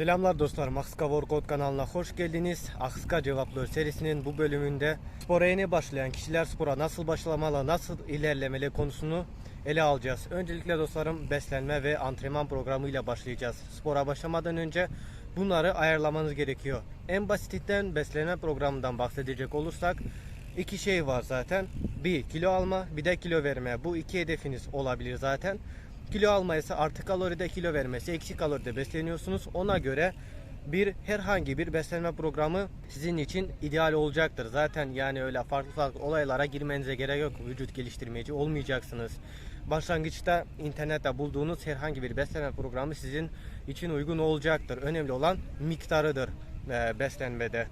Selamlar dostlar, Maxka Workout kanalına hoş geldiniz. Akska Cevaplıyor serisinin bu bölümünde spora yeni başlayan kişiler spora nasıl başlamalı, nasıl ilerlemeli konusunu ele alacağız. Öncelikle dostlarım beslenme ve antrenman programıyla başlayacağız. Spora başlamadan önce bunları ayarlamanız gerekiyor. En basitinden beslenme programından bahsedecek olursak iki şey var zaten. Bir kilo alma, bir de kilo verme. Bu iki hedefiniz olabilir zaten. Kilo alma ise artı kaloride kilo vermesi, eksik kaloride besleniyorsunuz. Ona göre bir herhangi bir beslenme programı sizin için ideal olacaktır. Zaten yani öyle farklı farklı olaylara girmenize gerek yok. Vücut geliştirmeci olmayacaksınız. Başlangıçta internette bulduğunuz herhangi bir beslenme programı sizin için uygun olacaktır. Önemli olan miktarıdır e, beslenmede.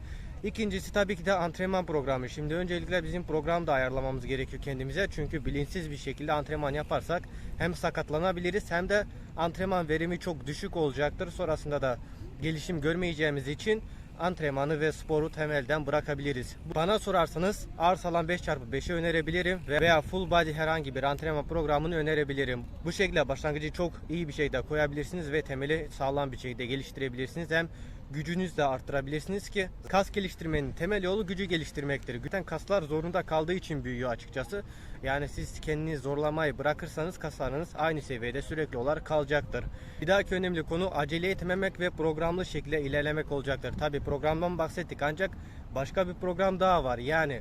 İkincisi tabii ki de antrenman programı. Şimdi öncelikle bizim program da ayarlamamız gerekiyor kendimize. Çünkü bilinçsiz bir şekilde antrenman yaparsak hem sakatlanabiliriz hem de antrenman verimi çok düşük olacaktır. Sonrasında da gelişim görmeyeceğimiz için antrenmanı ve sporu temelden bırakabiliriz. Bana sorarsanız ağır salan 5x5'i önerebilirim veya full body herhangi bir antrenman programını önerebilirim. Bu şekilde başlangıcı çok iyi bir şekilde koyabilirsiniz ve temeli sağlam bir şekilde geliştirebilirsiniz. Hem gücünüzü de arttırabilirsiniz ki kas geliştirmenin temel yolu gücü geliştirmektir. Güten kaslar zorunda kaldığı için büyüyor açıkçası. Yani siz kendinizi zorlamayı bırakırsanız kaslarınız aynı seviyede sürekli olarak kalacaktır. Bir dahaki önemli konu acele etmemek ve programlı şekilde ilerlemek olacaktır. Tabi programdan bahsettik ancak başka bir program daha var. Yani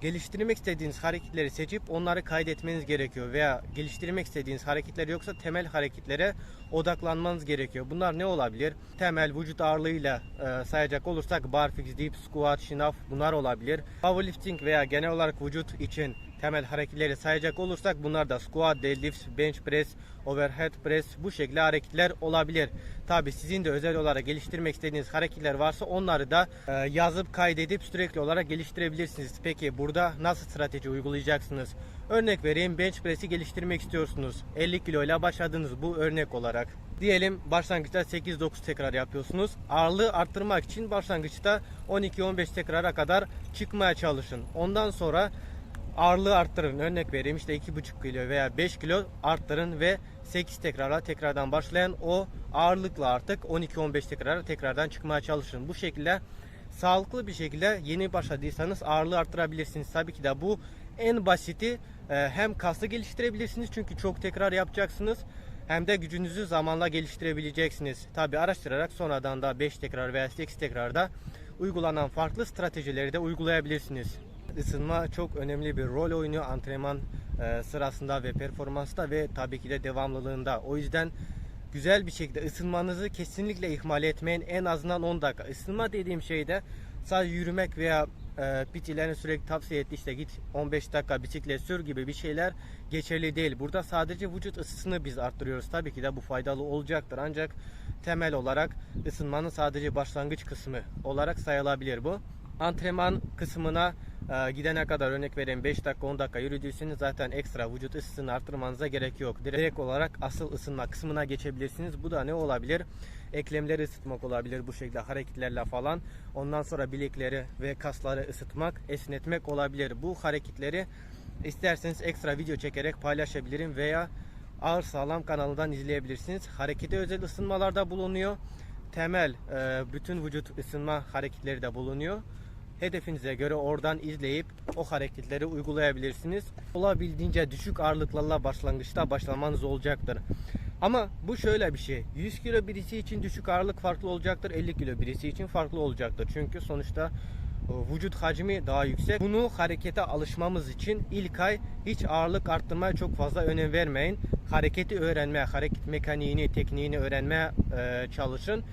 geliştirmek istediğiniz hareketleri seçip onları kaydetmeniz gerekiyor veya geliştirmek istediğiniz hareketler yoksa temel hareketlere odaklanmanız gerekiyor. Bunlar ne olabilir? Temel vücut ağırlığıyla e, sayacak olursak barfix, deep squat, şınav bunlar olabilir. Powerlifting veya genel olarak vücut için temel hareketleri sayacak olursak bunlar da squat, deadlift, bench press, overhead press bu şekilde hareketler olabilir. Tabi sizin de özel olarak geliştirmek istediğiniz hareketler varsa onları da e, yazıp kaydedip sürekli olarak geliştirebilirsiniz. Peki burada nasıl strateji uygulayacaksınız? Örnek vereyim bench press'i geliştirmek istiyorsunuz. 50 kilo ile başladınız bu örnek olarak. Diyelim başlangıçta 8-9 tekrar yapıyorsunuz. Ağırlığı arttırmak için başlangıçta 12-15 tekrara kadar çıkmaya çalışın. Ondan sonra ağırlığı arttırın. Örnek vereyim işte 2,5 kilo veya 5 kilo arttırın ve 8 tekrarla tekrardan başlayan o ağırlıkla artık 12-15 tekrara tekrardan çıkmaya çalışın. Bu şekilde sağlıklı bir şekilde yeni başladıysanız ağırlığı arttırabilirsiniz. Tabii ki de bu en basiti e, hem kası geliştirebilirsiniz çünkü çok tekrar yapacaksınız hem de gücünüzü zamanla geliştirebileceksiniz. Tabi araştırarak sonradan da 5 tekrar veya 8 tekrarda uygulanan farklı stratejileri de uygulayabilirsiniz. Isınma çok önemli bir rol oynuyor antrenman e, sırasında ve performansta ve tabii ki de devamlılığında. O yüzden güzel bir şekilde ısınmanızı kesinlikle ihmal etmeyin. En azından 10 dakika. Isınma dediğim şey de sadece yürümek veya e, PT'lerin sürekli tavsiye ettiği işte git 15 dakika bisiklet sür gibi bir şeyler geçerli değil. Burada sadece vücut ısısını biz arttırıyoruz. Tabii ki de bu faydalı olacaktır. Ancak temel olarak ısınmanın sadece başlangıç kısmı olarak sayılabilir bu. Antrenman kısmına gidene kadar örnek vereyim 5 dakika 10 dakika yürüdüyseniz zaten ekstra vücut ısısını arttırmanıza gerek yok. Direkt olarak asıl ısınma kısmına geçebilirsiniz. Bu da ne olabilir? Eklemleri ısıtmak olabilir bu şekilde hareketlerle falan. Ondan sonra bilekleri ve kasları ısıtmak, esnetmek olabilir. Bu hareketleri isterseniz ekstra video çekerek paylaşabilirim veya Ağır Sağlam kanalından izleyebilirsiniz. Harekete özel ısınmalarda bulunuyor. Temel e, bütün vücut ısınma hareketleri de bulunuyor hedefinize göre oradan izleyip o hareketleri uygulayabilirsiniz. Olabildiğince düşük ağırlıklarla başlangıçta başlamanız olacaktır. Ama bu şöyle bir şey. 100 kilo birisi için düşük ağırlık farklı olacaktır. 50 kilo birisi için farklı olacaktır. Çünkü sonuçta e, vücut hacmi daha yüksek. Bunu harekete alışmamız için ilk ay hiç ağırlık arttırmaya çok fazla önem vermeyin. Hareketi öğrenmeye, hareket mekaniğini, tekniğini öğrenmeye e, çalışın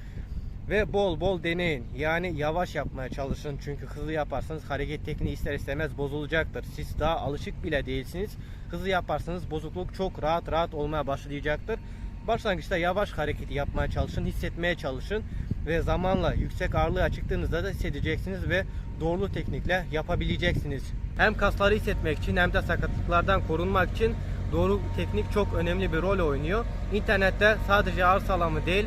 ve bol bol deneyin. Yani yavaş yapmaya çalışın. Çünkü hızlı yaparsanız hareket tekniği ister istemez bozulacaktır. Siz daha alışık bile değilsiniz. Hızlı yaparsanız bozukluk çok rahat rahat olmaya başlayacaktır. Başlangıçta yavaş hareketi yapmaya çalışın, hissetmeye çalışın ve zamanla yüksek ağırlığa çıktığınızda da hissedeceksiniz ve doğru teknikle yapabileceksiniz. Hem kasları hissetmek için hem de sakatlıklardan korunmak için doğru teknik çok önemli bir rol oynuyor. İnternette sadece ağır sağlamı değil,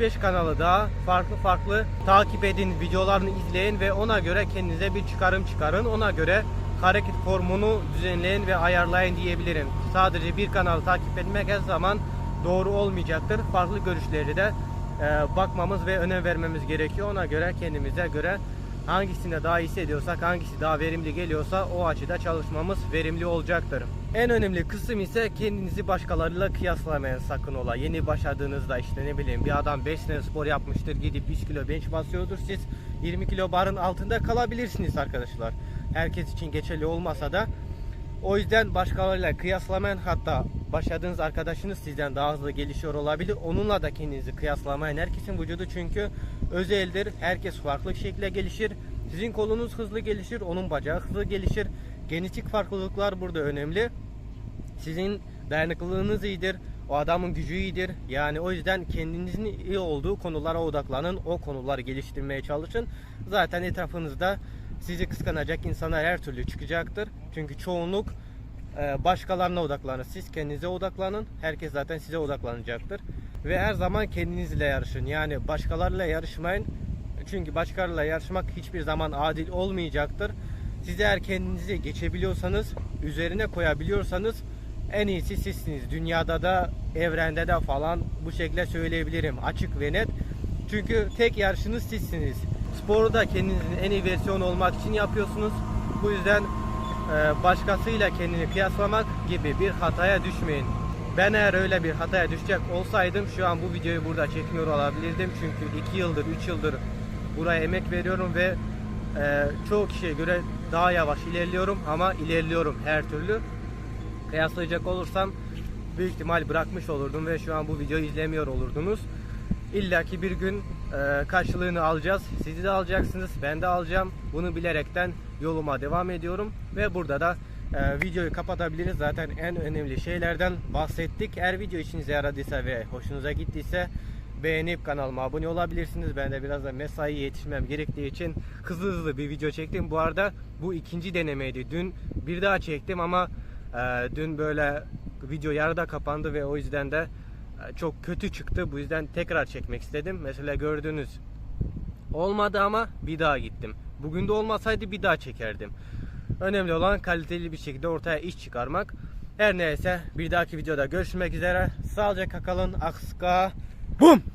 3-5 kanalı daha farklı farklı takip edin, videolarını izleyin ve ona göre kendinize bir çıkarım çıkarın. Ona göre hareket formunu düzenleyin ve ayarlayın diyebilirim. Sadece bir kanalı takip etmek her zaman doğru olmayacaktır. Farklı görüşleri de e, bakmamız ve önem vermemiz gerekiyor. Ona göre kendimize göre hangisinde daha iyi hissediyorsak, hangisi daha verimli geliyorsa o açıda çalışmamız verimli olacaktır. En önemli kısım ise kendinizi başkalarıyla kıyaslamayın sakın ola. Yeni başladığınızda işte ne bileyim bir adam 5 sene spor yapmıştır gidip 100 kilo bench basıyordur siz 20 kilo barın altında kalabilirsiniz arkadaşlar. Herkes için geçerli olmasa da o yüzden başkalarıyla kıyaslamayın hatta başladığınız arkadaşınız sizden daha hızlı gelişiyor olabilir. Onunla da kendinizi kıyaslamayın. Herkesin vücudu çünkü özeldir. Herkes farklı şekilde gelişir. Sizin kolunuz hızlı gelişir, onun bacağı hızlı gelişir. Genetik farklılıklar burada önemli. Sizin dayanıklılığınız iyidir. O adamın gücü iyidir. Yani o yüzden kendinizin iyi olduğu konulara odaklanın. O konuları geliştirmeye çalışın. Zaten etrafınızda sizi kıskanacak insanlar her türlü çıkacaktır. Çünkü çoğunluk e, başkalarına odaklanır. Siz kendinize odaklanın. Herkes zaten size odaklanacaktır. Ve her zaman kendinizle yarışın. Yani başkalarıyla yarışmayın. Çünkü başkalarıyla yarışmak hiçbir zaman adil olmayacaktır. Siz eğer kendinizi geçebiliyorsanız, üzerine koyabiliyorsanız en iyisi sizsiniz. Dünyada da, evrende de falan bu şekilde söyleyebilirim. Açık ve net. Çünkü tek yarışınız sizsiniz. Sporu da kendinizin en iyi versiyonu olmak için yapıyorsunuz. Bu yüzden e, başkasıyla kendini kıyaslamak gibi bir hataya düşmeyin. Ben eğer öyle bir hataya düşecek olsaydım şu an bu videoyu burada çekmiyor olabilirdim. Çünkü 2 yıldır, 3 yıldır buraya emek veriyorum ve e, çoğu kişiye göre daha yavaş ilerliyorum ama ilerliyorum her türlü. Kıyaslayacak olursam büyük ihtimal bırakmış olurdum ve şu an bu videoyu izlemiyor olurdunuz. İlla ki bir gün e, karşılığını alacağız. Sizi de alacaksınız, ben de alacağım. Bunu bilerekten yoluma devam ediyorum ve burada da e, videoyu kapatabiliriz. Zaten en önemli şeylerden bahsettik. Eğer video işinize yaradıysa ve hoşunuza gittiyse beğenip kanalıma abone olabilirsiniz. Ben de biraz da mesaiye yetişmem gerektiği için hızlı hızlı bir video çektim. Bu arada bu ikinci denemeydi. Dün bir daha çektim ama e, dün böyle video yarıda kapandı ve o yüzden de çok kötü çıktı. Bu yüzden tekrar çekmek istedim. Mesela gördünüz olmadı ama bir daha gittim. Bugün de olmasaydı bir daha çekerdim. Önemli olan kaliteli bir şekilde ortaya iş çıkarmak. Her neyse bir dahaki videoda görüşmek üzere. Sağlıcakla kalın. Akska. Bum!